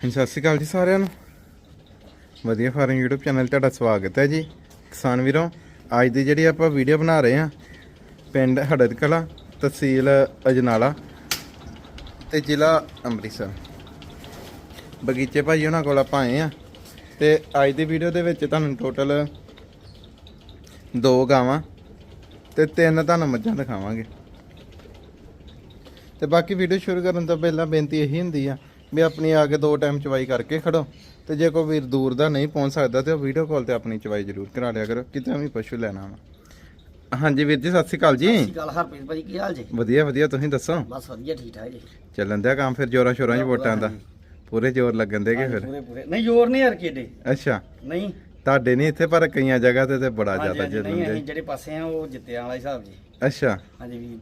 ਹਾਂਜੀ, ਸਤਿ ਸ਼੍ਰੀ ਅਕਾਲ ਜੀ ਸਾਰਿਆਂ ਨੂੰ। ਵਧੀਆ ਫਾਰਮ YouTube ਚੈਨਲ 'ਤੇ ਤੁਹਾਡਾ ਸਵਾਗਤ ਹੈ ਜੀ। ਕਿਸਾਨ ਵੀਰੋ, ਅੱਜ ਦੀ ਜਿਹੜੀ ਆਪਾਂ ਵੀਡੀਓ ਬਣਾ ਰਹੇ ਹਾਂ, ਪਿੰਡ ਹੜਦ ਕਲਾ ਤਹਿਸੀਲ ਅਜਨਾਲਾ ਤੇ ਜ਼ਿਲ੍ਹਾ ਅੰਮ੍ਰਿਤਸਰ। ਬਗੀਚੇ ਭਾਈ ਉਹਨਾਂ ਕੋਲ ਆਪਾਂ ਆਏ ਆ ਤੇ ਅੱਜ ਦੀ ਵੀਡੀਓ ਦੇ ਵਿੱਚ ਤੁਹਾਨੂੰ ਟੋਟਲ ਦੋ ਗਾਵਾਂ ਤੇ ਤਿੰਨ ਤੁਹਾਨੂੰ ਮੱਝਾਂ ਦਿਖਾਵਾਂਗੇ। ਤੇ ਬਾਕੀ ਵੀਡੀਓ ਸ਼ੁਰੂ ਕਰਨ ਤੋਂ ਪਹਿਲਾਂ ਬੇਨਤੀ ਇਹੀ ਹੁੰਦੀ ਆ ਵੀ ਆਪਣੀ ਆ ਕੇ ਦੋ ਟਾਈਮ ਚਵਾਈ ਕਰਕੇ ਖੜੋ। ਤੇ ਜੇ ਕੋਈ ਵੀਰ ਦੂਰ ਦਾ ਨਹੀਂ ਪਹੁੰਚ ਸਕਦਾ ਤੇ ਉਹ ਵੀਡੀਓ ਕਾਲ ਤੇ ਆਪਣੀ ਚਵਾਈ ਜ਼ਰੂਰ ਕਰਾ ਲਿਆ ਕਰੋ। ਕਿਤੇ ਵੀ ਪਸ਼ੂ ਲੈਣਾ ਵਾ। ਹਾਂਜੀ ਵੀਰ ਜੀ ਸਤਿ ਸ਼੍ਰੀ ਅਕਾਲ ਜੀ। ਸਤਿ ਸ਼੍ਰੀ ਅਕਾਲ ਹਰਪ੍ਰੀਤ ਭਾਜੀ ਕੀ ਹਾਲ ਜੀ? ਵਧੀਆ ਵਧੀਆ ਤੁਸੀਂ ਦੱਸੋ? ਬਸ ਵਧੀਆ ਠੀਕ ਠਾਕ ਜੀ। ਚੱਲਣ ਦਿਆ ਕੰਮ ਫਿਰ ਜੋਰਾਂ ਸ਼ੋਰਾਂ 'ਚ ਵੋਟਾਂ ਦਾ? ਪੂਰੇ ਜ਼ੋਰ ਲੱਗਣ ਦੇਗੇ ਫਿਰ? ਪੂਰੇ ਪੂਰੇ। ਨਹੀਂ ਜ਼ੋਰ ਨਹੀਂ ਯਾਰ ਕਿਡੇ ਅੱਛਾ। ਨਹੀਂ। ਤੁਹਾਡੇ ਨਹੀਂ ਇੱਥੇ ਪਰ ਕਈਆਂ ਜਗ੍ਹਾ ਤੇ ਤੇ ਬੜਾ ਜ਼ਿਆਦਾ ਹਾਂਜੀ, ਨਹੀਂ ਚੱਲਣ ਅਸੀਂ ਦੇ ਜਿਹੜੇ ਪਾਸੇ ਆ ਉਹ ਜਿੱਤਿਆਂ ਵਾਲਾ ਹਿਸਾਬ ਜੀ। ਅੱਛਾ। ਹਾਂਜੀ ਵੀ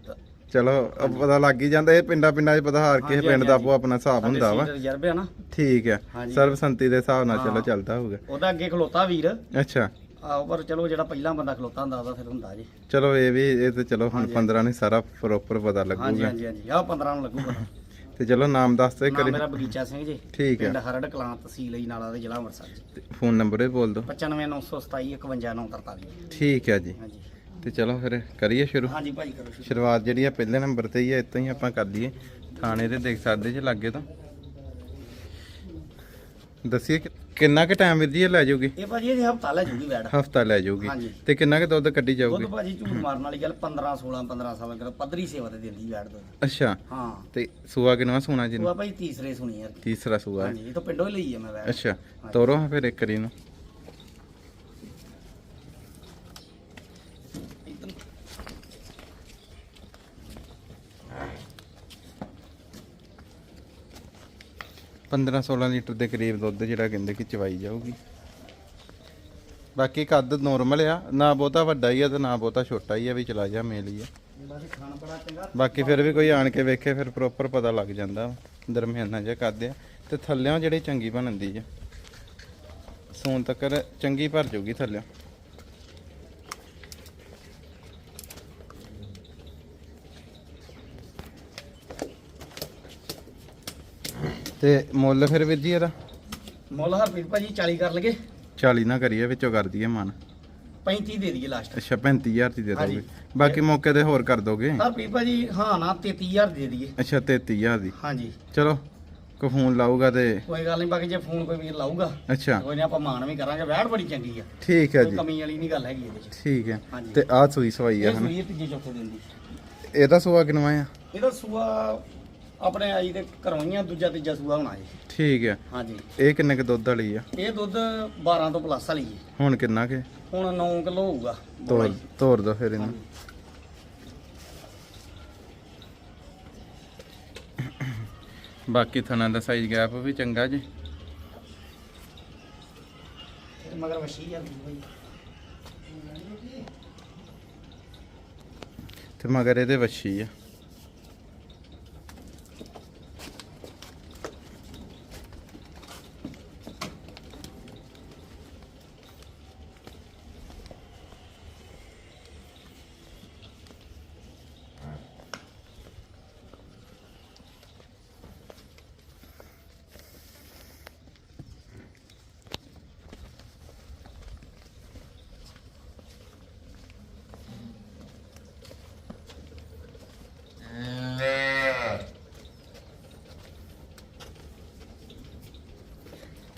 ਚਲੋ ਅਹ ਪਤਾ ਲੱਗ ਹੀ ਜਾਂਦਾ ਇਹ ਪਿੰਡਾਂ ਪਿੰਡਾਂ 'ਚ ਪਤਾ ਹਰ ਹਾਂਜੀ, ਪਿੰਡ ਦਾ ਹਾਂਜੀ। ਆਪੋ ਆਪਣਾ ਹਿਸਾਬ ਹੁੰਦਾ ਵਾ। ਰਿਜ਼ਰਵ ਆ ਨਾ। ਠੀਕ ਹੈ ਹਾਂਜੀ। ਦੇ ਹਿਸਾਬ ਨਾਲ ਚਲੋ ਹਾਂ। ਚੱਲਦਾ ਹੋਊਗਾ। ਉਹਦਾ ਅੱਗੇ ਖਲੋਤਾ ਵੀਰ। ਅੱਛਾ। ਆਹ ਪਰ ਚਲੋ ਜਿਹੜਾ ਪਹਿਲਾਂ ਬੰਦਾ ਖਲੋਤਾ ਹੁੰਦਾ ਉਹਦਾ ਫਿਰ ਹੁੰਦਾ ਜੀ। ਚਲੋ ਇਹ ਵੀ ਇਹ ਤੇ ਚਲੋ ਹੁਣ ਹਾਂਜੀ। 15 ਨਹੀਂ ਸਾਰਾ ਪ੍ਰੋਪਰ ਪਤਾ ਹਾਂਜੀ ਲੱਗੂਗਾ। ਹਾਂਜੀ ਹਾਂਜੀ ਆਹ 15 ਨੂੰ ਲੱਗੂਗਾ। ਤੇ ਚਲੋ ਨਾਮ ਦੱਸ ਦੇ ਨਾਮ ਕਰੀ ਮੇਰਾ ਬਗੀਚਾ ਸਿੰਘ ਜੀ। ਠੀਕ ਹੈ ਪਿੰਡ ਹਰੜ ਕਲਾਂ ਤਹਿਸੀਲ ਨਾਲਾ ਦੇ ਜ਼ਿਲ੍ਹਾ ਅੰਮ੍ਰਿਤਸਰ ਜੀ। ਫੋਨ ਨੰਬਰ ਵੀ ਬੋਲ ਦਿਓ। 95927 51943 ਠੀਕ ਹੈ ਜੀ। ਹਾਂਜੀ। ਤੇ ਚਲੋ ਫਿਰ ਕਰੀਏ ਸ਼ੁਰੂ। ਹਾਂਜੀ ਭਾਈ ਕਰੋ ਸ਼ੁਰੂ। ਸ਼ੁਰੂਆਤ ਜਿਹੜੀ ਆ ਪਹਿਲੇ ਨੰਬਰ ਤੇ ਹੀ ਆ ਇੱਥੋਂ ਹੀ ਆਪਾਂ ਕਰ ਲਈਏ। ਥਾਣੇ ਤੇ ਦੇਖ ਸਕਦੇ ਜੇ ਲੱਗੇ ਤਾਂ। ਦੱਸੀਏ ਕਿੰਨਾ ਕੁ ਟਾਈਮ ਵੀਰ ਜੀ ਇਹ ਲੈ ਜਾਊਗੀ? ਇਹ ਭਾਜੀ ਇਹ ਹਫਤਾ ਲੈ ਜੂਗੀ ਵੈੜ। ਹਫਤਾ ਲੈ ਜਾਊਗੀ। ਹਾਂਜੀ। ਤੇ ਕਿੰਨਾ ਕੁ ਦੁੱਧ ਕੱਢੀ ਜਾਊਗੀ? ਦੁੱਧ ਭਾਜੀ ਝੂਠ ਮਾਰਨ ਵਾਲੀ ਗੱਲ 15 16 15 ਸਾਲ ਕਰ ਪੱਧਰੀ ਸੇਵਾ ਤੇ ਦਿੰਦੀ ਵੈੜ ਦੁੱਧ। ਅੱਛਾ। ਹਾਂ। ਤੇ ਸੂਆ ਕਿਨਵਾ ਸੋਨਾ ਜੀ? ਉਹ ਭਾਈ ਤੀਸਰੇ ਸੁਣੀ ਯਾਰ ਤੀਸਰਾ ਸੂਆ। ਹੈ। ਹਾਂਜੀ ਇਹ ਤਾਂ ਪਿੰਡੋਂ ਹੀ ਲਈ ਆ ਮੈਂ ਵੈੜ। ਅੱਛਾ। ਤੋਰੋ ਹਾਂ ਫਿਰ ਇੱਕ ਕਰੀ ਨੂੰ ਪੰਦਰਾਂ 16 ਲੀਟਰ ਦੇ ਕਰੀਬ ਦੁੱਧ ਜਿਹੜਾ ਕਹਿੰਦੇ ਕਿ ਚਵਾਈ ਜਾਊਗੀ। ਬਾਕੀ ਕੱਦ ਨੋਰਮਲ ਆ, ਨਾ ਬਹੁਤਾ ਵੱਡਾ ਹੀ ਆ ਤੇ ਨਾ ਬਹੁਤਾ ਛੋਟਾ ਹੀ ਆ, ਵੀ ਚਲਾ ਜਾ ਮੇਲ ਹੀ ਆ। ਬਾਕੀ ਫਿਰ ਵੀ ਕੋਈ ਆਣ ਕੇ ਵੇਖੇ, ਫਿਰ ਪ੍ਰੋਪਰ ਪਤਾ ਲੱਗ ਜਾਂਦਾ ਵਾ। ਦਰਮਿਆਨਾ ਜਿਹਾ ਕੱਦ ਆ। ਤੇ ਥੱਲਿਆਂ ਜਿਹੜੀ ਚੰਗੀ ਬਣਦੀ ਆ। ਸੂਨ ਤੱਕ ਚੰਗੀ ਭਰ ਜੂਗੀ ਥੱਲਿਆਂ ਤੇ ਮੁੱਲ ਫਿਰ ਵੀਰ ਜੀ ਇਹਦਾ? ਮੁੱਲ ਹਰਪ੍ਰੀਤ ਭਾਜੀ 40 ਕਰ ਲਗੇ 40 ਨਾ ਕਰੀਏ ਵਿੱਚੋਂ ਕਰ ਦਈਏ ਮਨ। 35 ਦੇ ਦਈਏ ਲਾਸਟ ਅੱਛਾ 35000 ਦੀ ਦੇ। ਦੋਗੇ। ਬਾਕੀ ਮੌਕੇ ਤੇ ਹੋਰ ਕਰ ਦੋਗੇ? ਹਰਪ੍ਰੀਤ ਭਾਜੀ ਹਾਂ ਨਾ 33000 ਦੇ ਦਈਏ। ਅੱਛਾ 33000 ਦੀ। ਹਾਂਜੀ। ਚਲੋ ਕੋ ਫੋਨ ਲਾਊਗਾ ਤੇ ਕੋਈ ਗੱਲ ਨਹੀਂ ਬਾਕੀ ਜੇ ਫੋਨ ਕੋਈ ਵੀਰ ਲਾਊਗਾ ਅੱਛਾ। ਕੋਈ ਨਹੀਂ ਆਪਾਂ ਮਾਨ ਵੀ ਕਰਾਂਗੇ ਵੈੜ ਬੜੀ ਚੰਗੀ ਆ। ਠੀਕ ਹੈ ਜੀ। ਕਮੀ ਵਾਲੀ ਨਹੀਂ ਗੱਲ ਹੈਗੀ ਇਹਦੇ ਚ। ਠੀਕ ਹੈ। ਤੇ ਆਹ ਸੂਈ ਸਵਾਈ ਆ ਇਹ ਹਨਾ? ਸੂਈ ਤੀਜੇ ਚੌਥੇ ਦਿਨ ਦੀ। ਇਹਦਾ ਸੂਆ ਕਿਨਵਾ ਆ? ਇਹਦਾ ਸੂਆ ਆਪਣੇ ਆਈ ਦੇ ਘਰੋਂ ਹੀ ਆ ਦੂਜਾ ਤੀਜਾ ਸੂਆ ਹੋਣਾ ਜੀ ਠੀਕ ਹੈ ਹਾਂਜੀ। ਇਹ ਕਿੰਨੇ ਕ ਦੁੱਧ ਵਾਲੀ ਆ? ਇਹ ਦੁੱਧ 12 ਤੋਂ ਪਲੱਸ ਵਾਲੀ ਹੈ। ਹੁਣ ਕਿੰਨਾ ਕੇ? ਹੁਣ 9 ਕਿਲੋ ਹੋਊਗਾ। ਤੋਰ ਤੋਰ ਦੋ ਫਿਰ ਇਹਨੂੰ। ਬਾਕੀ ਥਣਾ ਦਾ ਸਾਈਜ਼ ਗੈਪ ਵੀ ਚੰਗਾ ਜੀ। ਤੇ ਮਗਰ ਵਸ਼ੀ ਆ ਤੇ ਮਗਰ ਇਹਦੇ ਵੱਛੀ ਆ।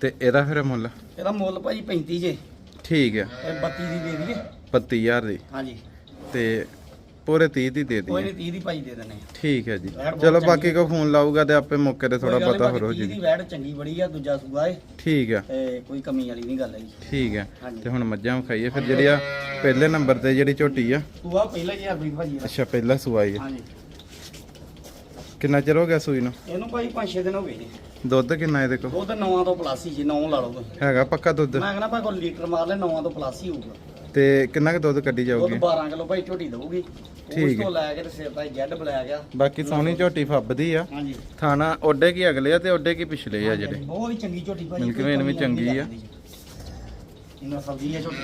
ਤੇ ਇਹਦਾ ਫਿਰ ਮੁੱਲ? ਇਹਦਾ ਮੁੱਲ ਭਾਜੀ 35 ਜੇ। ਠੀਕ ਹੈ ਇਹ 32 ਦੀ ਦੇ ਦਈਏ। 32000 ਦੀ। ਹਾਂਜੀ। ਤੇ ਪੂਰੇ 30 ਦੀ ਦੇ ਕੋਈ ਦਈਏ। ਨਹੀਂ 30 ਦੀ ਭਾਜੀ ਦੇ ਦਿੰਦੇ ਆ। ਠੀਕ ਹੈ ਜੀ। ਵੈੜ ਬਹੁਤ ਚਲੋ ਬਾਕੀ ਕੋ ਫੋਨ ਲਾਊਗਾ ਤੇ ਆਪੇ ਮੌਕੇ ਤੇ ਥੋੜਾ ਕੋਈ ਗੱਲ ਨੀ, ਪਤਾ ਬਾਕੀ ਹੋਰ ਹੋ 30 ਜੀ। ਦੀ ਵੈੜ ਚੰਗੀ ਬੜੀ ਆ ਦੂਜਾ ਸੂਆ ਏ। ਠੀਕ ਹੈ ਤੇ ਕੋਈ ਕਮੀ ਵਾਲੀ ਨਹੀਂ ਗੱਲ ਹੈਗੀ। ਠੀਕ ਹੈ ਹਾਂਜੀ। ਤੇ ਹੁਣ ਮੱਝਾਂ ਖਾਈਏ ਫਿਰ ਜਿਹੜੀ ਆ ਪਹਿਲੇ ਨੰਬਰ ਤੇ ਜਿਹੜੀ ਝੋਟੀ ਆ। ਸੂਆ ਪਹਿਲਾਂ ਹੀ ਹਰਪ੍ਰੀਤ ਭਾਜੀ ਦਾ। ਅੱਛਾ ਪਹਿਲਾ ਸੂਆਈ ਆ। ਹਾਂਜੀ। ਕਿੰਨਾ ਚਿਰ ਹੋ ਗਿਆ ਸੂਈ ਨੂੰ? ਇਹਨੂੰ ਭਾਈ 5-6 ਦਿਨ ਹੋ ਗਏ ਜੀ। ਦੁੱਧ ਕਿੰਨਾ ਇਹਦੇ ਕੋਲ ਦੁੱਧ 9 ਤੋਂ ਪਲੱਸ ਹੀ ਜੀ 9 ਲਾ ਲਓ ਤੁਸੀਂ। ਹੈਗਾ ਪੱਕਾ ਦੁੱਧ? ਮੈਂ ਕਹਿੰਦਾ ਭਾਈ ਕੋਈ ਲੀਟਰ ਮਾਰ ਲੈ 9 ਤੋਂ ਪਲੱਸ ਹੀ ਹੋਊਗਾ। ਤੇ ਕਿੰਨਾ ਕੁ ਦੁੱਧ ਕੱਢੀ ਦੁੱਧ ਜਾਊਗੀ 12 ਕਿਲੋ ਭਾਈ ਝੋਟੀ ਦਊਗੀ। ਉਸ ਠੀਕ ਹੈ। ਤੋਂ ਲੈ ਕੇ ਤੇ ਸਿਰ ਦਾ ਜੈਡ ਬਲਾਇਆ ਗਿਆ ਬਾਕੀ ਸੋਹਣੀ ਝੋਟੀ ਫੱਬਦੀ ਆ। ਹਾਂਜੀ। ਥਾਣਾ ਓਡੇ ਕੀ ਅਗਲੇ ਆ ਤੇ ਓਡੇ ਕੀ ਪਿਛਲੇ ਆ ਜਿਹੜੇ? ਬਹੁਤ ਹੀ ਚੰਗੀ ਝੋਟੀ ਭਾਈ। ਮਿਲਕ ਵੇਨ ਵੀ ਚੰਗੀ ਆ। ਇਹਨਾਂ ਸਬਜ਼ੀ ਆ ਝੋਟੀ।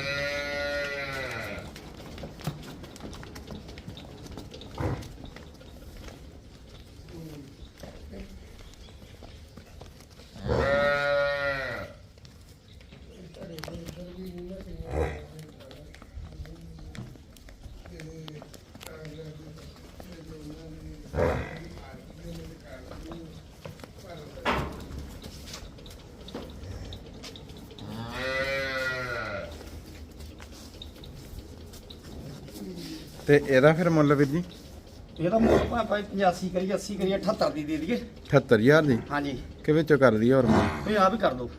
ਤੇ ਇਹਦਾ ਫਿਰ ਮੁੱਲ ਵੀਰ ਜੀ? ਇਹਦਾ ਮੁੱਲ ਭਾਵੇਂ 85 ਕਰੀਏ 80 ਕਰੀਏ 78 ਦੀ ਦੇ ਦਈਏ। 78000 ਦੀ? ਹਾਂਜੀ। ਕਿ ਵਿੱਚੋਂ ਕਰ ਦਈਏ ਹੋਰ ਮੁੱਲ? ਇਹ ਆ ਵੀ ਕਰ ਦੋ।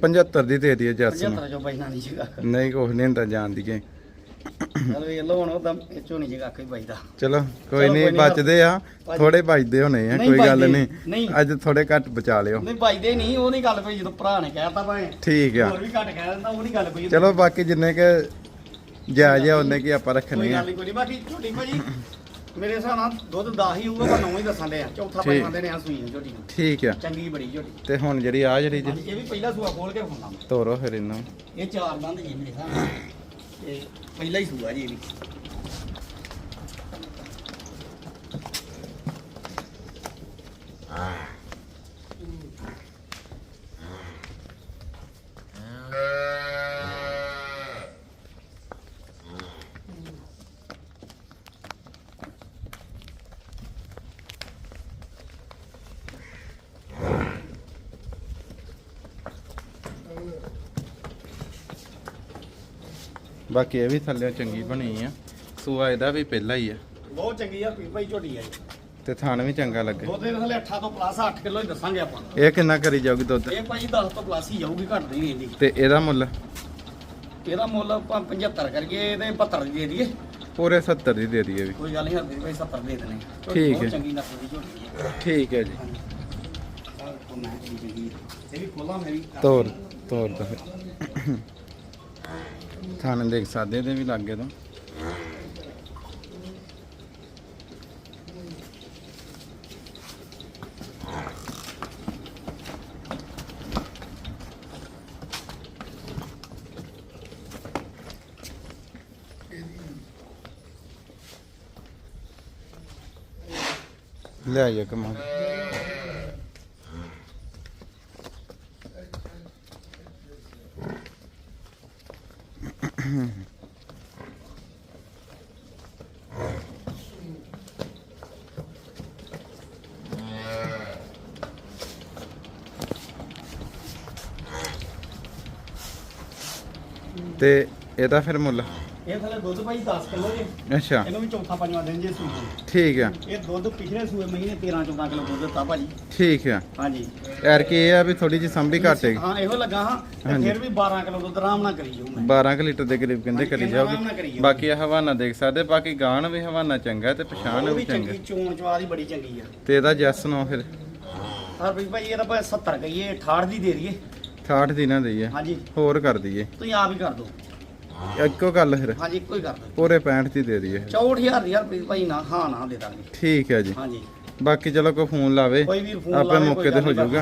75 ਦੀ ਦੇ ਦਈਏ ਜੱਸ ਨੂੰ। 75 ਚੋਂ ਬਚਣਾ ਨਹੀਂ ਸੀਗਾ ਨਹੀਂ ਕੁਛ ਨਹੀਂ ਹੁੰਦਾ ਜਾਣ ਦੀਏ ਚਲ ਹੁਣ ਉਹਦਾ ਨਹੀਂ ਜਗਾ ਕੋਈ ਬਚਦਾ। ਚਲੋ ਕੋਈ ਨਹੀਂ ਬਚਦੇ ਆ। ਥੋੜੇ ਬਚਦੇ ਹੋਣੇ ਆ ਕੋਈ ਗੱਲ ਨਹੀਂ। ਅੱਜ ਥੋੜੇ ਘੱਟ ਬਚਾ ਲਿਓ। ਨਹੀਂ ਬਚਦੇ ਨਹੀਂ ਉਹ ਨਹੀਂ ਗੱਲ ਕੋਈ ਜਦੋਂ ਭਰਾ ਨੇ ਕਹਿਤਾ ਭਾਵੇਂ। ਠੀਕ ਆ। ਹੋਰ ਵੀ ਘੱਟ ਕਹਿ ਦਿੰਦਾ ਉਹ ਨਹੀਂ ਗੱਲ ਕੋਈ। ਚਲੋ ਬਾਕੀ ਜਿੰਨੇ ਕ ਜਾਇਜ਼ ਆ ਉਹਨੇ ਕੀ ਆਪਾਂ ਕੋਈ ਰੱਖਣੇ ਆ। ਗੱਲ ਨਹੀਂ ਕੋਈ ਨਹੀਂ ਬਾਕੀ ਝੋਟੀ ਭਾਜੀ। ਮੇਰੇ ਹਿਸਾਬ ਨਾਲ ਦੁੱਧ 10 ਹੀ ਹੋਊਗਾ ਪਰ 9 ਹੀ ਦੱਸਣ ਦੇ ਆ। ਚੌਥਾ ਠੀਕ। ਪੰਜਵਾਂ ਦੇ ਨੇ ਆ ਸੂਈ ਝੋਟੀ ਨੂੰ। ਠੀਕ ਆ। ਚੰਗੀ ਬੜੀ ਝੋਟੀ। ਤੇ ਹੁਣ ਜਿਹੜੀ ਆ ਜਿਹੜੀ ਜੀ ਹਾਂਜੀ ਇਹ ਵੀ ਪਹਿਲਾ ਸੂਆ ਖੋਲ ਕੇ ਫੋਨਾ ਤੋਰੋ ਫਿਰ ਇਹਨੂੰ। ਇਹ ਚਾਰ ਦੰਦ ਜੀ ਮੇਰੇ ਹਿਸਾਬ ਨਾਲ। ਤੇ ਪਹਿਲਾ ਹੀ ਸੂਆ ਜੀ ਇਹ ਵੀ। ਬਾਕੀ ਇਹ ਵੀ ਥੱਲੇ ਚੰਗੀ ਬਣੀ ਆ। ਸੂਆ ਇਹਦਾ ਵੀ ਪਹਿਲਾ ਹੀ ਆ। ਬਹੁਤ ਚੰਗੀ ਆ ਪੀ ਭਾਈ ਝੋਟੀ ਆ ਤੇ ਥਾਣ ਵੀ ਚੰਗਾ ਲੱਗੇ। ਦੁੱਧ ਦੇ ਥਲੇ 8 ਤੋਂ ਪਲੱਸ 8 ਕਿਲੋ ਹੀ ਦੱਸਾਂਗੇ ਆਪਾਂ। ਇਹ ਕਿੰਨਾ ਕਰੀ ਜਾਊਗੀ ਦੁੱਧ? ਇਹ ਭਾਜੀ 10 ਤੋਂ ਪਲੱਸ ਹੀ ਜਾਊਗੀ ਘੱਟ ਨਹੀਂ ਇਹਦੀ ਤੇ ਇਹਦਾ ਮੁੱਲ? ਇਹਦਾ ਮੁੱਲ ਆਪਾਂ 75 ਕਰਕੇ ਤੇ 72 ਦੀ ਦਈਏ। ਪੂਰੇ 70 ਦੀ ਦੇ ਦਈਏ ਵੀ। ਕੋਈ ਗੱਲ ਨਹੀਂ ਹਰਦੀ ਭਾਈ 70 ਦੇ ਦੇਣੇ। ਠੀਕ ਹੈ। ਚੰਗੀ ਨਸਲ ਦੀ ਝੋਟੀ ਹੈ ਠੀਕ ਹੈ ਜੀ। ਤੋਰ ਤੋਰ ਦੋ। ਥਾਣ ਦੇਖ ਸਾਦੇ ਦੇ ਵੀ ਲੱਗੇ ਤੋਂ ਲੈ ਆਈਏ ਕਮਾਲ ਤੇ ਇਹਦਾ ਫਿਰ ਮੁੱਲ। ਇਹ ਥਲੇ ਦੁੱਧ ਭਾਈ 10 ਕਿਲੋ ਜੇ। ਅੱਛਾ। ਇਹਨੂੰ ਵੀ ਚੌਥਾ ਪੰਜਵਾਂ ਦਿਨ ਜੇ ਸੂਈ। ਠੀਕ ਆ। ਇਹ ਦੁੱਧ ਪਿਛਲੇ ਸੂਏ ਮਹੀਨੇ 13 14 ਕਿਲੋ ਦੁੱਧ ਦਿੱਤਾ ਭਾਜੀ। ਠੀਕ ਆ। ਹਾਂਜੀ। ਯਾਰ ਕੀ ਇਹ ਆ ਵੀ ਥੋੜੀ ਜਿਹੀ ਸੰਭੀ ਘੱਟ ਹੈਗੀ। ਹਾਂ ਇਹੋ ਲੱਗਾ ਹਾਂ। ਤੇ ਹਾਂਜੀ। ਫਿਰ ਵੀ 12 ਕਿਲੋ ਦੁੱਧ ਆਰਾਮ ਨਾਲ ਕਰੀ ਜਾਊ ਮੈਂ। 12 ਕੁ ਲੀਟਰ ਦੇ ਕਰੀਬ ਕਹਿੰਦੇ ਕਰੀ ਹਾਂਜੀ, ਆਰਾਮ ਨਾਲ ਕਰੀ ਜਾਓਗੇ ਜਾਊਗੀ। ਬਾਕੀ ਇਹ ਹਵਾਨਾ ਦੇਖ ਸਕਦੇ ਬਾਕੀ ਗਾਣ ਵੀ ਹਵਾਨਾ ਚੰਗਾ ਤੇ ਪਛਾਣ ਉਹ ਵੀ ਵੀ ਚੰਗੀ। ਚੰਗਾ ਚੋਣ ਚਵਾ ਦੀ ਬੜੀ ਚੰਗੀ ਆ। ਤੇ ਇਹਦਾ ਜੈਸ ਨੋ ਫਿਰ। ਹਰ ਵੀ ਭਾਈ ਇਹਦਾ ਭਾਵੇਂ 70 ਕਹੀਏ 68 ਦੀ ਦੇ ਦਈਏ। 68 ਦੀ ਨਾ ਦਈਏ। ਹਾਂਜੀ। ਹੋਰ ਕਰ ਦਈਏ। ਤੁਸੀਂ ਆਪ ਹੀ ਕਰ ਦਿਓ। ਇੱਕੋ ਗੱਲ ਫਿਰ। ਹਾਂਜੀ ਇੱਕੋ ਹੀ ਕਰ ਦਿਓ। ਪੂਰੇ 65 ਦੀ ਦੇ ਦਈਏ। 64000 ਦੀ ਰੁਪਏ ਭਾਈ ਨਾ ਹਾਂ ਨਾ ਦੇ ਦਾਂਗੇ। ਠੀਕ ਹੈ ਜੀ। ਹਾਂਜੀ। ਬਾਕੀ ਚਲੋ ਕੋਈ ਫੋਨ ਲਾਵੇ। ਕੋਈ ਵੀ ਫੋਨ ਆਪੇ ਲਾਵੇ, ਮੌਕੇ ਤੇ ਹੋ ਜਾਊਗਾ।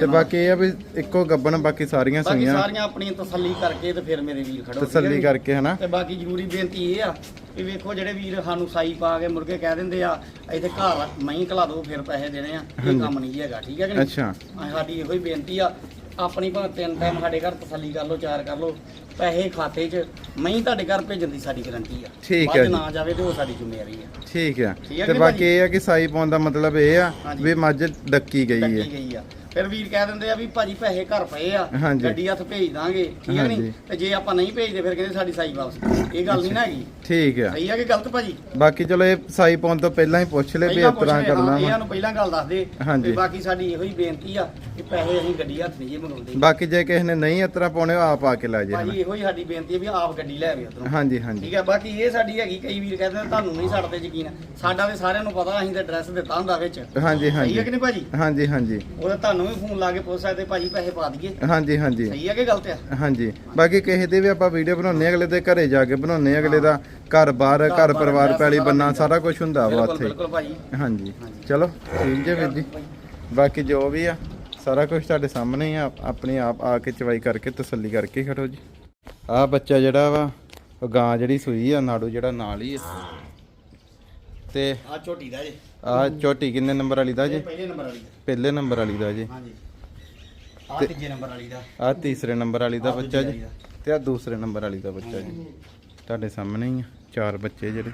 ਤੇ। ਬਾਕੀ ਇਹ ਆ ਵੀ ਇੱਕੋ ਗੱਬਣ ਬਾਕੀ ਸਾਰੀਆਂ ਬਾਕੀ ਸੁਈਆਂ ਸਾਰੀਆਂ ਆਪਣੀਆਂ ਤਸੱਲੀ ਕਰਕੇ ਤੇ ਫਿਰ ਮੇਰੇ ਵੀਰ ਖੜੋ ਹੈ ਤਸੱਲੀ? ਕਰਕੇ ਹਨਾ? ਤੇ ਬਾਕੀ ਜ਼ਰੂਰੀ ਬੇਨਤੀ ਇਹ ਆ ਕਿ ਵੇਖੋ ਜਿਹੜੇ ਵੀਰ ਸਾਨੂੰ ਸਾਈ ਪਾ ਕੇ ਮੁਰਗੇ ਕਹਿ ਦਿੰਦੇ ਆ ਇੱਥੇ ਘਰ ਮਹੀਂ ਕਲਾ ਦਿਓ ਫਿਰ ਪੈਸੇ ਦੇਣੇ ਆ। ਇਹ। ਕੰਮ ਨਹੀਂ ਹੈਗਾ ਠੀਕ ਹੈ ਕਿ ਨਹੀਂ? ਅੱਛਾ। ਸਾਡੀ ਇਹੋ ਹੀ ਬੇਨਤੀ ਆ ਆਪਣੀ ਭਾਵੇਂ ਤਿੰਨ ਟਾਈਮ ਸਾਡੇ ਘਰ ਤਸੱਲੀ ਕਰ ਲਓ ਚਾਰ ਕਰ ਲਓ। ਪੈਸੇ ਖਾਤੇ 'ਚ ਮਹੀਂ ਤੁਹਾਡੇ ਘਰ ਭੇਜਣ ਦੀ ਸਾਡੀ ਗਾਰੰਟੀ ਆ ਠੀਕ ਬਾਅਦ ਹੈ 'ਚ ਜੀ। ਨਾ ਜਾਵੇ ਤੇ ਉਹ ਸਾਡੀ ਜ਼ਿੰਮੇਵਾਰੀ ਆ ਠੀਕ ਆ ਠੀਕ ਹੈ ਤੇ ਕਿ ਬਾਕੀ ਭਾਜੀ? ਇਹ ਆ ਕਿ ਸਾਈ ਪਾਉਣ ਦਾ ਮਤਲਬ ਇਹ ਆ ਹਾਂਜੀ। ਵੀ ਮੱਝ ਡੱਕੀ ਗਈ ਡੱਕੀ ਹੈ ਗਈ ਆ ਫਿਰ ਵੀਰ ਕਹਿ ਦਿੰਦੇ ਆ ਵੀ ਭਾਜੀ ਪੈਸੇ ਘਰ ਪਏ ਆ ਹਾਂਜੀ। ਗੱਡੀ ਹੱਥ ਭੇਜ ਦਾਂਗੇ ਠੀਕ ਹੈ ਹਾਂਜੀ। ਨਹੀਂ ਤੇ ਜੇ ਆਪਾਂ ਨਹੀਂ ਭੇਜਦੇ ਫਿਰ ਕਹਿੰਦੇ ਸਾਡੀ ਸਾਈ ਵਾਪਸ। ਇਹ ਗੱਲ ਨਹੀਂ ਨਾ ਹੈਗੀ ਠੀਕ ਆ ਸਹੀ ਆ ਕਿ ਗਲਤ ਭਾਜੀ ਬਾਕੀ ਚਲੋ ਇਹ ਸਾਈ ਪਾਉਣ ਤੋਂ ਪਹਿਲਾਂ ਹੀ ਪੁੱਛ ਲੈ ਵੀ ਪਹਿਲਾਂ ਇਸ ਤਰ੍ਹਾਂ ਪੁੱਛ ਲਿਆ, ਕਰਨਾ ਹਾਂ, ਇਹਨਾਂ ਵਾ ਨੂੰ ਪਹਿਲਾਂ ਗੱਲ ਦੱਸ ਦੇ ਹਾਂਜੀ। ਤੇ ਬਾਕੀ ਸਾਡੀ ਇਹੋ ਹੀ ਬੇਨਤੀ ਆ ਕਿ ਪੈਸੇ ਅਸੀਂ ਗੱਡੀ ਹੱਥ ਨਹੀਂ ਜੇ ਮੰਗਾਉਂਦੇ ਬਾਕੀ ਜੇ ਕਿਸੇ ਨੇ ਨਹੀਂ ਇਸ ਤਰ੍ਹਾਂ ਪਾਉਣੇ ਉਹ ਆਪ ਆ ਕੇ ਲੈ ਜੇ ਭਾਜੀ ਇਹੋ ਹੀ ਸਾਡੀ ਬੇਨਤੀ ਹੈ ਵੀ ਆਪ ਗੱਡੀ ਲੈ ਆਵੇ ਉਧਰੋਂ ਹਾਂਜੀ ਹਾਂਜੀ। ਠੀਕ ਹੈ ਬਾਕੀ ਇਹ ਸਾਡੀ ਹੈਗੀ ਕਈ ਵੀਰ ਕਹਿੰਦੇ ਨੇ, ਤੁਹਾਨੂੰ ਨਹੀਂ ਸਾਡੇ ਤੇ ਯਕੀਨ। ਸਾਡਾ ਤੇ ਸਾਰਿਆਂ ਨੂੰ ਪਤਾ ਅਸੀਂ ਤੇ ਐਡਰੈਸ ਦਿੱਤਾ ਹੁੰਦਾ ਵਿੱਚ। ਹਾਂਜੀ ਸਹੀ ਹੈ ਹਾਂਜੀ ਕਿ ਨਹੀਂ ਭਾਜੀ? ਹਾਂਜੀ ਹਾਂਜੀ। ਉਹ ਤਾਂ ਤੁਹਾਨੂੰ ਵੀ ਫੋਨ ਲਾ ਕੇ ਪੁੱਛ ਸਕਦੇ ਭਾਜੀ ਪੈਸੇ ਪਾ ਦਈਏ। ਹਾਂਜੀ ਹਾਂਜੀ। ਸਹੀ ਹੈ ਕਿ ਗਲਤ ਆ ਹਾਂਜੀ। ਬਾਕੀ ਕਿਸੇ ਦੇ ਵੀ ਆਪਾਂ ਵੀਡੀਓ ਬਣਾਉਂਦੇ ਹਾਂ, ਅਗਲੇ ਦੇ ਘਰੇ ਜਾ ਕੇ ਬਣਾਉਂਦੇ ਹਾਂ, ਅਗਲੇ ਦਾ ਘਰ ਬਾਹਰ ਘਰ ਪਰਿਵਾਰ ਪੈਲੀ ਬੰਨਾ ਸਾਰਾ ਕੁਝ ਹੁੰਦਾ ਵਾ ਬਿਲਕੁਲ ਉੱਥੇ। ਬਿਲਕੁਲ ਭਾਜੀ। ਹਾਂਜੀ। ਹਾਂਜੀ। ਚਲੋ ਠੀਕ ਜੇ ਵੀਰ ਜੀ। ਬਾਕੀ ਜੋ ਵੀ ਆ ਸਾਰਾ ਕੁਝ ਤੁਹਾਡੇ ਸਾਹਮਣੇ ਹੀ ਆ ਆਪਣੀ ਆਪ ਆ ਕੇ ਚਵਾਈ ਕਰਕੇ ਤਸੱਲੀ ਕਰਕੇ ਖੜੋ ਜੀ। ਆ ਬੱਚਾ ਜਿਹੜਾ ਵਾ ਉਹ ਗਾਂ ਜਿਹੜੀ ਸੂਈ ਆ ਨਾੜੂ ਜਿਹੜਾ ਨਾਲ ਹੀ ਆ। ਤੇ ਆ ਝੋਟੀ ਦਾ ਜੀ। ਆ ਝੋਟੀ ਕਿੰਨੇ ਨੰਬਰ ਵਾਲੀ ਦਾ ਜੀ? ਪਹਿਲੇ ਨੰਬਰ ਵਾਲੀ ਦਾ। ਪਹਿਲੇ ਨੰਬਰ ਵਾਲੀ ਦਾ ਜੀ। ਹਾਂਜੀ। ਆ ਤੀਜੇ ਨੰਬਰ ਵਾਲੀ ਦਾ। ਆ ਤੀਸਰੇ ਨੰਬਰ ਵਾਲੀ ਦਾ ਬੱਚਾ ਜੀ। ਤੇ ਆ ਦੂਸਰੇ ਨੰਬਰ ਵਾਲੀ ਦਾ ਬੱਚਾ ਜੀ। ਤੁਹਾਡੇ ਸਾਹਮਣੇ ਹੀ ਆ ਚਾਰ ਬੱਚੇ ਜਿਹੜੇ।